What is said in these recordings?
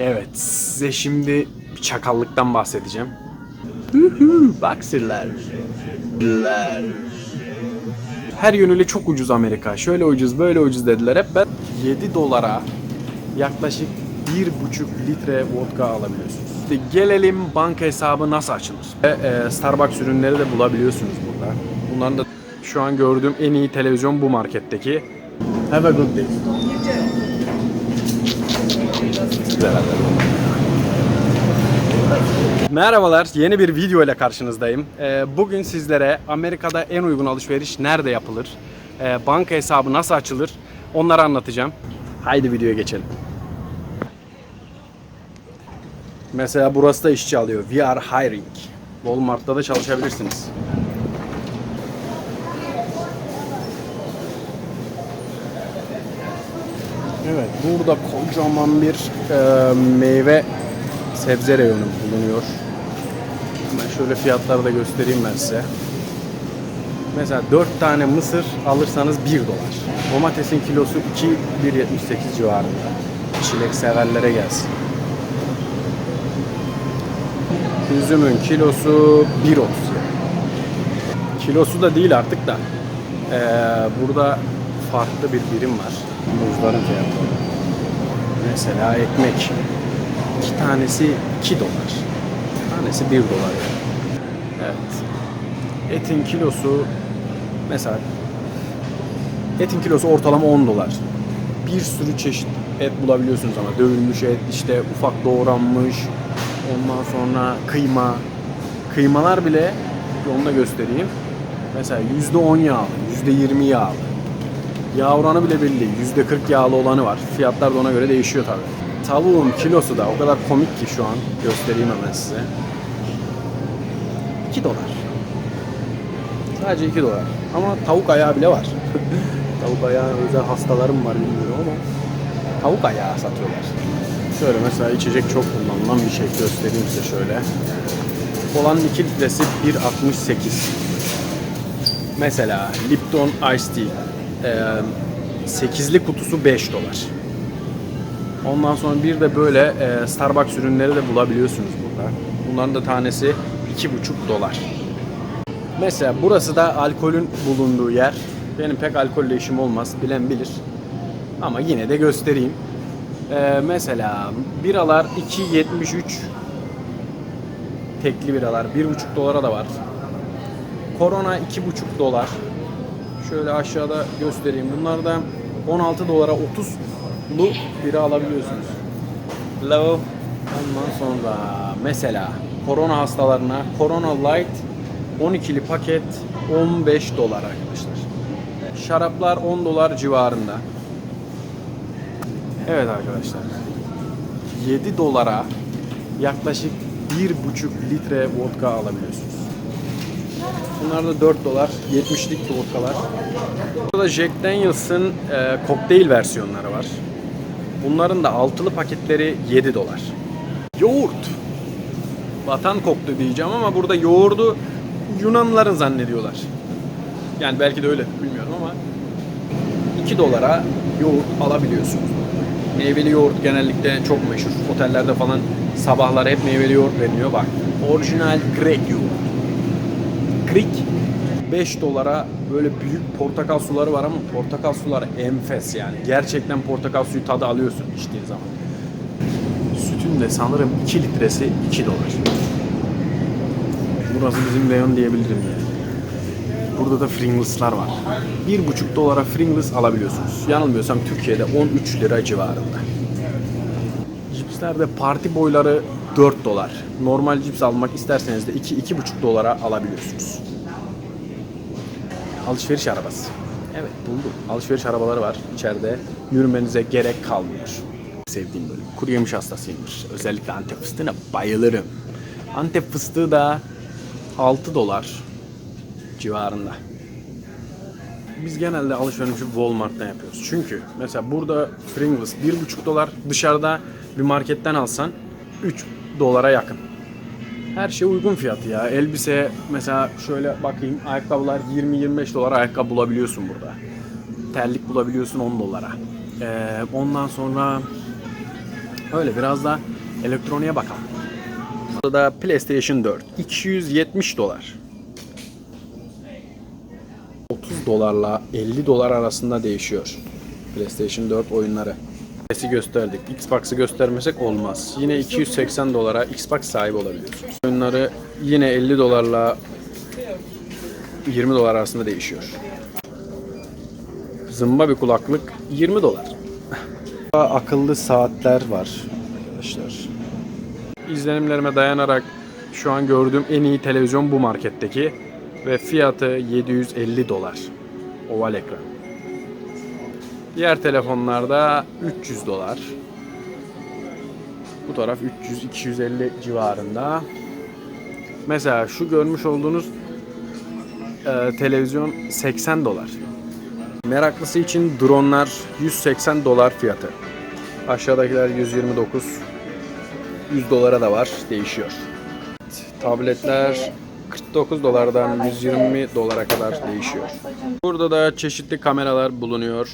Evet, size şimdi bir çakallıktan bahsedeceğim. Boxer'lar. Her yönüyle çok ucuz Amerika. Şöyle ucuz, böyle ucuz dediler. Hep ben 7 dolara yaklaşık 1,5 litre vodka alabiliyorsunuz. İşte gelelim banka hesabı nasıl açılır? Ve, e, Starbucks ürünleri de bulabiliyorsunuz burada. Bunların da şu an gördüğüm en iyi televizyon bu marketteki. Have a good day. Merhabalar, yeni bir video ile karşınızdayım. Ee, Bugün sizlere Amerika'da en uygun alışveriş nerede yapılır, ee, banka hesabı nasıl açılır onları anlatacağım. Haydi videoya geçelim. Mesela burası da işçi alıyor. We are hiring. Walmart'ta da çalışabilirsiniz. Evet, burada kocaman bir e, meyve sebze reyonu bulunuyor. Hemen şöyle fiyatları da göstereyim ben size. Mesela 4 tane mısır alırsanız 1 dolar. Domatesin kilosu 2 1.78 civarında. Çilek severlere gelsin. Üzümün kilosu 1.30. Kilosu da değil artık da. Ee, burada farklı bir birim var. Muzların fiyatları. Mesela ekmek. İki tanesi 2 dolar. Tanesi 1 dolar. Evet. Etin kilosu mesela etin kilosu ortalama 10 dolar. Bir sürü çeşit et bulabiliyorsunuz ama dövülmüş et, işte ufak doğranmış, ondan sonra kıyma. Kıymalar bile onu da göstereyim. Mesela %10 yağlı, %20 yağlı. Yağ oranı bile belli. %40 yağlı olanı var. Fiyatlar da ona göre değişiyor tabii. Tavuğun kilosu da o kadar komik ki şu an. Göstereyim hemen size. 2 dolar. Sadece 2 dolar. Ama tavuk ayağı bile var. tavuk ayağı özel hastalarım var bilmiyorum ama tavuk ayağı satıyorlar. Şöyle mesela içecek çok kullanılan bir şey göstereyim size şöyle. Kolanın 2 litresi 1.68. Mesela Lipton Ice Tea. Ee, 8'li kutusu 5 dolar. Ondan sonra bir de böyle e, Starbucks ürünleri de bulabiliyorsunuz burada. Bunların da tanesi 2,5 dolar. Mesela burası da alkolün bulunduğu yer. Benim pek alkolle işim olmaz, bilen bilir. Ama yine de göstereyim. E, mesela biralar 2.73 tekli biralar 1,5 dolara da var. Korona 2,5 dolar. Şöyle aşağıda göstereyim. Bunlar da 16 dolara 30'lu bira alabiliyorsunuz. Hello. Ondan sonra mesela korona hastalarına Corona Light 12'li paket 15 dolar arkadaşlar. Şaraplar 10 dolar civarında. Evet arkadaşlar. 7 dolara yaklaşık 1,5 litre vodka alabiliyorsunuz. Bunlar da 4 dolar. 70'lik vodkalar. Burada Jack Daniels'ın e, kokteyl versiyonları var. Bunların da altılı paketleri 7 dolar. Yoğurt. Vatan koktu diyeceğim ama burada yoğurdu Yunanlıların zannediyorlar. Yani belki de öyle bilmiyorum ama 2 dolara yoğurt alabiliyorsunuz. Meyveli yoğurt genellikle çok meşhur. Otellerde falan sabahlar hep meyveli yoğurt veriliyor. Bak orijinal Grek yoğurt. Greek 5 dolara böyle büyük portakal suları var ama portakal suları enfes yani. Gerçekten portakal suyu tadı alıyorsun içtiğin zaman. Sütün de sanırım 2 litresi 2 dolar. Burası bizim reyon diyebilirim yani. Burada da Pringles'lar var. 1,5 dolara Pringles alabiliyorsunuz. Yanılmıyorsam Türkiye'de 13 lira civarında. Cipslerde parti boyları 4 dolar. Normal cips almak isterseniz de 2-2,5 dolara alabiliyorsunuz. Alışveriş arabası. Evet buldum. Alışveriş arabaları var içeride. Yürümenize gerek kalmıyor. Sevdiğim bölüm. Kuru yemiş hastasıyımdır. Özellikle Antep fıstığına bayılırım. Antep fıstığı da 6 dolar civarında. Biz genelde alışverişi Walmart'tan yapıyoruz. Çünkü mesela burada Pringles 1,5 dolar dışarıda bir marketten alsan 3 dolara yakın. Her şey uygun fiyatı ya. Elbise mesela şöyle bakayım ayakkabılar 20-25 dolara ayakkabı bulabiliyorsun burada. Terlik bulabiliyorsun 10 dolara. Ee, ondan sonra Öyle biraz da elektroniğe bakalım. Burada da PlayStation 4 270 dolar. 30 dolarla 50 dolar arasında değişiyor. PlayStation 4 oyunları. Sesi gösterdik. Xbox'ı göstermesek olmaz. Yine 280 dolara Xbox sahibi olabiliyorsunuz. Oyunları yine 50 dolarla 20 dolar arasında değişiyor. Zımba bir kulaklık 20 dolar. Akıllı saatler var arkadaşlar. İzlenimlerime dayanarak şu an gördüğüm en iyi televizyon bu marketteki ve fiyatı 750 dolar. Oval ekran. Diğer telefonlarda 300 dolar. Bu taraf 300-250 civarında. Mesela şu görmüş olduğunuz e, televizyon 80 dolar. Meraklısı için dronlar 180 dolar fiyatı. Aşağıdakiler 129. 100 dolara da var. Değişiyor. Tabletler 49 dolardan 120 dolara kadar değişiyor. Burada da çeşitli kameralar bulunuyor.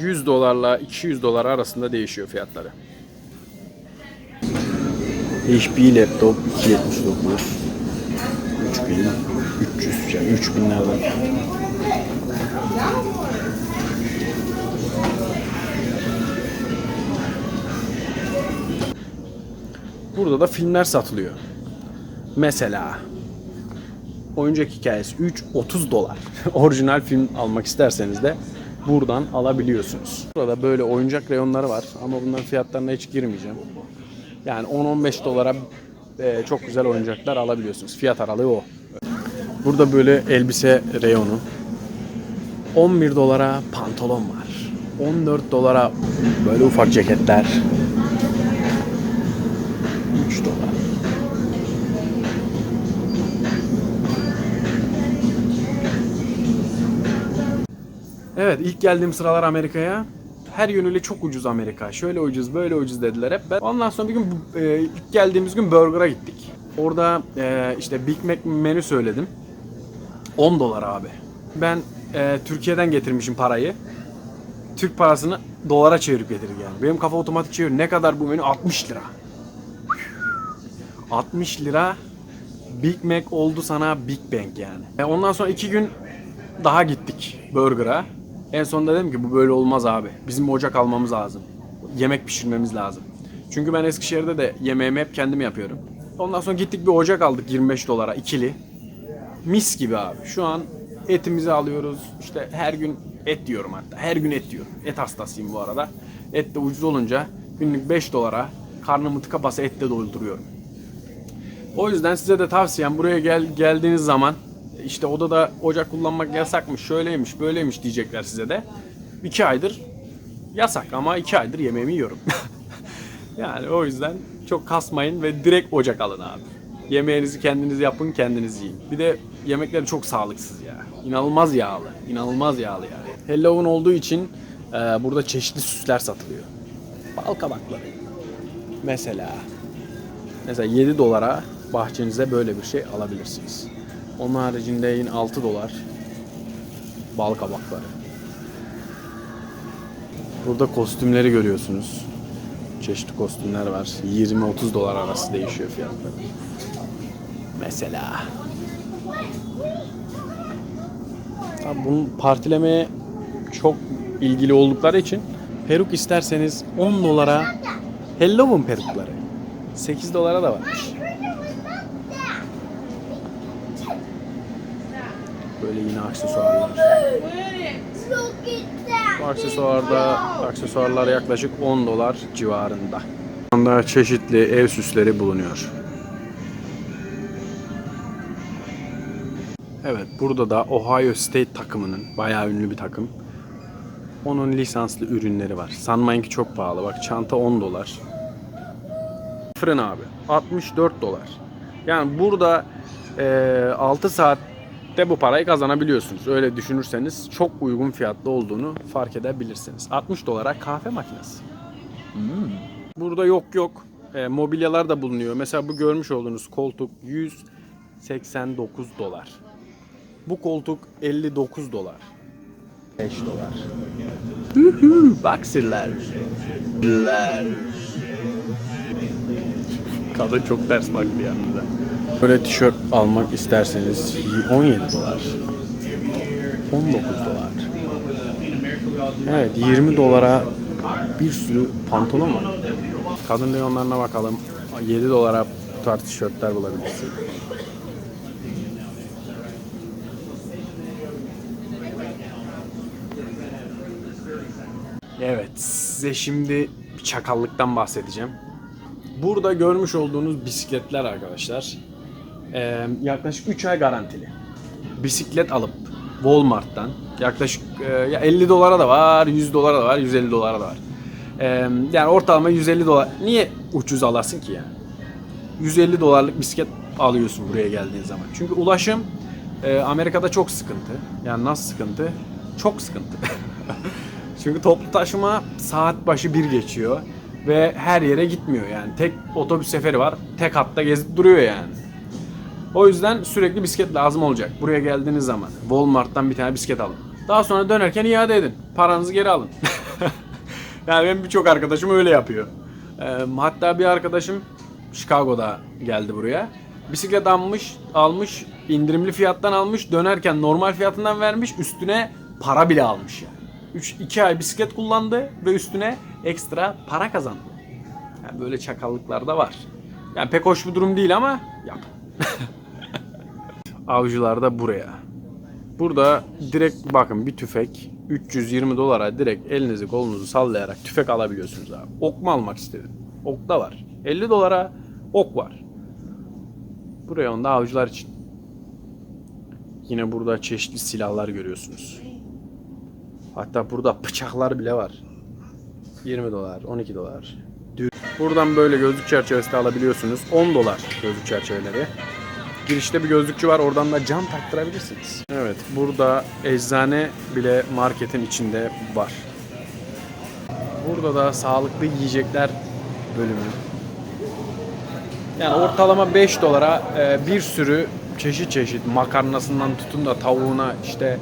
100 dolarla 200 dolar arasında değişiyor fiyatları. HP laptop 279 3000 300 yani 3000'lerden. Burada da filmler satılıyor. Mesela Oyuncak Hikayesi 3 30 dolar. Orijinal film almak isterseniz de buradan alabiliyorsunuz. Burada böyle oyuncak reyonları var ama bunların fiyatlarına hiç girmeyeceğim. Yani 10-15 dolara e, çok güzel oyuncaklar alabiliyorsunuz. Fiyat aralığı o. Burada böyle elbise reyonu. 11 dolara pantolon var. 14 dolara böyle ufak ceketler. Evet ilk geldiğim sıralar Amerika'ya her yönüyle çok ucuz Amerika. Şöyle ucuz böyle ucuz dediler hep. Ben ondan sonra bir gün e, ilk geldiğimiz gün Burger'a gittik. Orada e, işte Big Mac menü söyledim. 10 dolar abi. Ben e, Türkiye'den getirmişim parayı. Türk parasını dolara çevirip getirdik yani. Benim kafa otomatik çevir. Ne kadar bu menü? 60 lira. 60 lira Big Mac oldu sana Big Bang yani. E, ondan sonra iki gün daha gittik Burger'a. En sonunda dedim ki bu böyle olmaz abi. Bizim ocak almamız lazım. Yemek pişirmemiz lazım. Çünkü ben Eskişehir'de de yemeğimi hep kendim yapıyorum. Ondan sonra gittik bir ocak aldık 25 dolara ikili. Mis gibi abi. Şu an etimizi alıyoruz. İşte her gün et diyorum hatta. Her gün et diyorum. Et hastasıyım bu arada. Et de ucuz olunca günlük 5 dolara karnımı tıka basa etle dolduruyorum. O yüzden size de tavsiyem buraya gel geldiğiniz zaman işte odada ocak kullanmak yasakmış, şöyleymiş, böyleymiş diyecekler size de. İki aydır yasak ama iki aydır yemeğimi yiyorum. yani o yüzden çok kasmayın ve direkt ocak alın abi. Yemeğinizi kendiniz yapın, kendiniz yiyin. Bir de yemekleri çok sağlıksız ya. İnanılmaz yağlı. İnanılmaz yağlı yani. Halloween olduğu için e, burada çeşitli süsler satılıyor. Bal kabakları. Mesela Mesela 7 dolara bahçenize böyle bir şey alabilirsiniz. Onun haricinde yine 6 dolar bal kabakları. Burada kostümleri görüyorsunuz. Çeşitli kostümler var. 20-30 dolar arası değişiyor fiyatları. Mesela. Tabii bunun partilemeye çok ilgili oldukları için peruk isterseniz 10 dolara Halloween perukları. 8 dolara da varmış. Böyle yine aksesuarlar. Bu aksesuarda aksesuarlar yaklaşık 10 dolar civarında. Şu anda çeşitli ev süsleri bulunuyor. Evet burada da Ohio State takımının bayağı ünlü bir takım. Onun lisanslı ürünleri var. Sanmayın ki çok pahalı. Bak çanta 10 dolar. Fırın abi 64 dolar. Yani burada e, 6 saatte bu parayı kazanabiliyorsunuz. Öyle düşünürseniz çok uygun fiyatlı olduğunu fark edebilirsiniz. 60 dolara kahve makinesi. Burada yok yok. E, mobilyalar da bulunuyor. Mesela bu görmüş olduğunuz koltuk 189 dolar. Bu koltuk 59 dolar. 5 dolar. Boxer'ler. Kadın çok ters baktı yanında. Böyle tişört almak isterseniz 17 dolar. 19 dolar. Evet 20 dolara bir sürü pantolon var. Kadın reyonlarına bakalım. 7 dolara bu tarz tişörtler bulabilirsin. Evet, size şimdi bir çakallıktan bahsedeceğim. Burada görmüş olduğunuz bisikletler arkadaşlar eee, yaklaşık 3 ay garantili. Bisiklet alıp Walmart'tan yaklaşık ya 50 dolara da var, 100 dolara da var, 150 dolara da var. Eee, yani ortalama 150 dolar. Niye ucuz alasın ki yani? 150 dolarlık bisiklet alıyorsun buraya geldiğin zaman. Çünkü ulaşım e, Amerika'da çok sıkıntı. Yani nasıl sıkıntı? Çok sıkıntı. Çünkü toplu taşıma saat başı bir geçiyor ve her yere gitmiyor yani. Tek otobüs seferi var. Tek hatta gezip duruyor yani. O yüzden sürekli bisiklet lazım olacak. Buraya geldiğiniz zaman Walmart'tan bir tane bisiklet alın. Daha sonra dönerken iade edin. Paranızı geri alın. yani benim birçok arkadaşım öyle yapıyor. Ee, hatta bir arkadaşım Chicago'da geldi buraya. Bisiklet almış, almış, indirimli fiyattan almış, dönerken normal fiyatından vermiş, üstüne para bile almış yani. 3 2 ay bisiklet kullandı ve üstüne ekstra para kazandı. Yani böyle çakallıklar da var. Yani pek hoş bir durum değil ama yap. Avcılar da buraya. Burada direkt bakın bir tüfek 320 dolara direkt elinizi kolunuzu sallayarak tüfek alabiliyorsunuz abi. Ok mu almak istedin? Ok da var. 50 dolara ok var. Buraya onda avcılar için. Yine burada çeşitli silahlar görüyorsunuz. Hatta burada bıçaklar bile var. 20 dolar, 12 dolar. Buradan böyle gözlük çerçevesi de alabiliyorsunuz. 10 dolar gözlük çerçeveleri. Girişte bir gözlükçü var. Oradan da cam taktırabilirsiniz. Evet. Burada eczane bile marketin içinde var. Burada da sağlıklı yiyecekler bölümü. Yani ortalama 5 dolara e, bir sürü çeşit çeşit makarnasından tutun da tavuğuna işte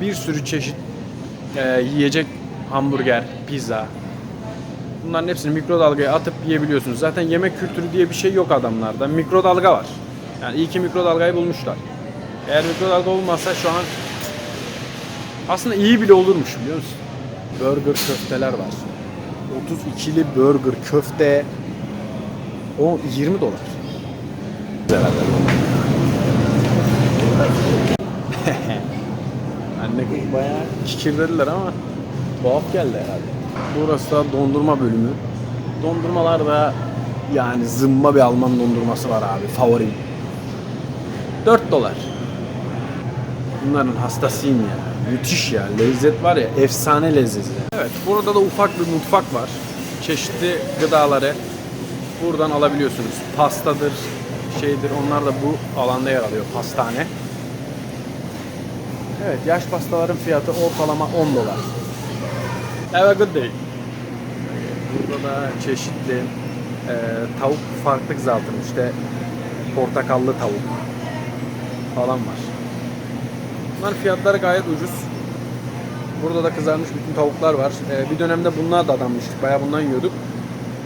bir sürü çeşit e, yiyecek hamburger, pizza. Bunların hepsini mikrodalgaya atıp yiyebiliyorsunuz. Zaten yemek kültürü diye bir şey yok adamlarda. Mikrodalga var. Yani iyi ki mikrodalgayı bulmuşlar. Eğer mikrodalga olmazsa şu an aslında iyi bile olurmuş biliyor musun? Burger köfteler var. 32'li burger köfte o 20 dolar. Anne kız bayağı kikirlediler ama tuhaf geldi herhalde. Burası da dondurma bölümü. Dondurmalar da yani zımba bir Alman dondurması var abi favorim. 4 dolar. Bunların hastasıyım ya. Müthiş ya. Lezzet var ya. Efsane lezzeti. Evet. Burada da ufak bir mutfak var. Çeşitli gıdaları buradan alabiliyorsunuz. Pastadır, şeydir. Onlar da bu alanda yer alıyor. Pastane. Evet. Yaş pastaların fiyatı ortalama 10 dolar. Have a good day. Burada da çeşitli e, tavuk farklı kızartılmış. İşte portakallı tavuk falan var. Bunların fiyatları gayet ucuz. Burada da kızarmış bütün tavuklar var. Ee, bir dönemde bunlar da adammıştık. Bayağı bundan yiyorduk.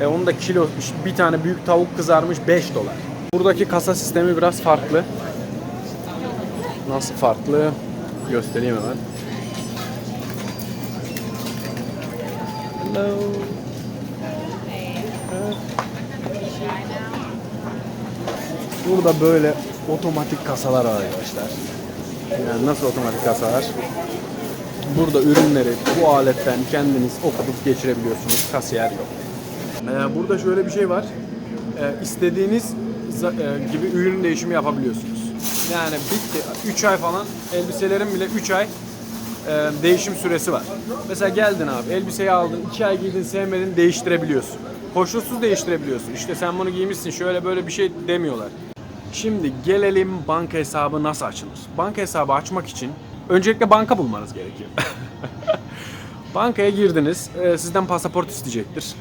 Ee, onun da kilo bir tane büyük tavuk kızarmış 5 dolar. Buradaki kasa sistemi biraz farklı. Nasıl farklı? Göstereyim hemen. Hello. Burada böyle otomatik kasalar arkadaşlar. Yani nasıl otomatik kasalar? Burada ürünleri bu aletten kendiniz okutup geçirebiliyorsunuz. Kasiyer yok. Ee, burada şöyle bir şey var. Ee, istediğiniz e, gibi ürün değişimi yapabiliyorsunuz. Yani bitti. 3 ay falan elbiselerin bile 3 ay e, değişim süresi var. Mesela geldin abi elbiseyi aldın 2 ay giydin sevmedin değiştirebiliyorsun. Koşulsuz değiştirebiliyorsun. İşte sen bunu giymişsin şöyle böyle bir şey demiyorlar. Şimdi gelelim banka hesabı nasıl açılır? Banka hesabı açmak için öncelikle banka bulmanız gerekiyor. Bankaya girdiniz, e, sizden pasaport isteyecektir.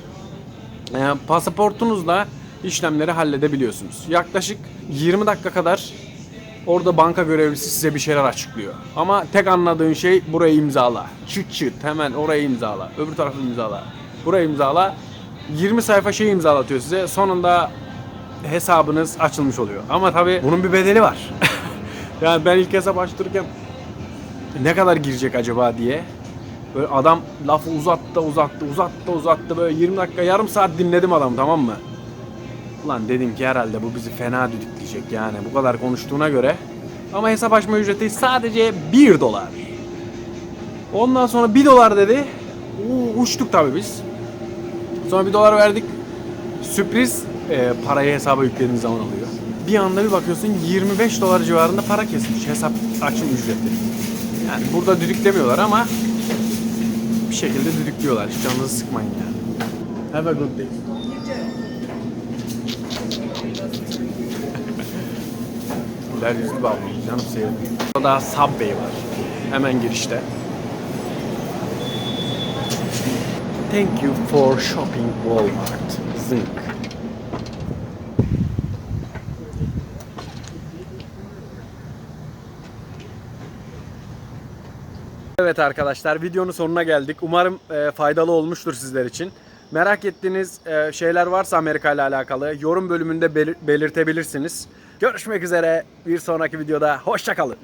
E, pasaportunuzla işlemleri halledebiliyorsunuz. Yaklaşık 20 dakika kadar Orada banka görevlisi size bir şeyler açıklıyor. Ama tek anladığın şey burayı imzala. Çıt çıt hemen orayı imzala. Öbür tarafı imzala. Burayı imzala. 20 sayfa şey imzalatıyor size. Sonunda hesabınız açılmış oluyor. Ama tabii bunun bir bedeli var. yani ben ilk hesap açtırırken ne kadar girecek acaba diye. Böyle adam lafı uzattı uzattı uzattı uzattı böyle 20 dakika yarım saat dinledim adamı tamam mı? Ulan dedim ki herhalde bu bizi fena düdükleyecek yani bu kadar konuştuğuna göre. Ama hesap açma ücreti sadece 1 dolar. Ondan sonra 1 dolar dedi. Oo, uçtuk tabii biz. Sonra 1 dolar verdik. Sürpriz e, parayı hesaba yüklediğin zaman oluyor. Bir anda bir bakıyorsun 25 dolar civarında para kesmiş hesap açım ücreti. Yani burada düdüklemiyorlar ama bir şekilde düdüklüyorlar. Hiç canınızı sıkmayın yani. Have a good day. Güler yüzlü bir ablamız canım sevdim. Burada Subway var. Hemen girişte. Thank you for shopping Walmart. Zınk. Evet arkadaşlar videonun sonuna geldik. Umarım e, faydalı olmuştur sizler için. Merak ettiğiniz e, şeyler varsa Amerika ile alakalı yorum bölümünde belir- belirtebilirsiniz. Görüşmek üzere bir sonraki videoda. Hoşçakalın.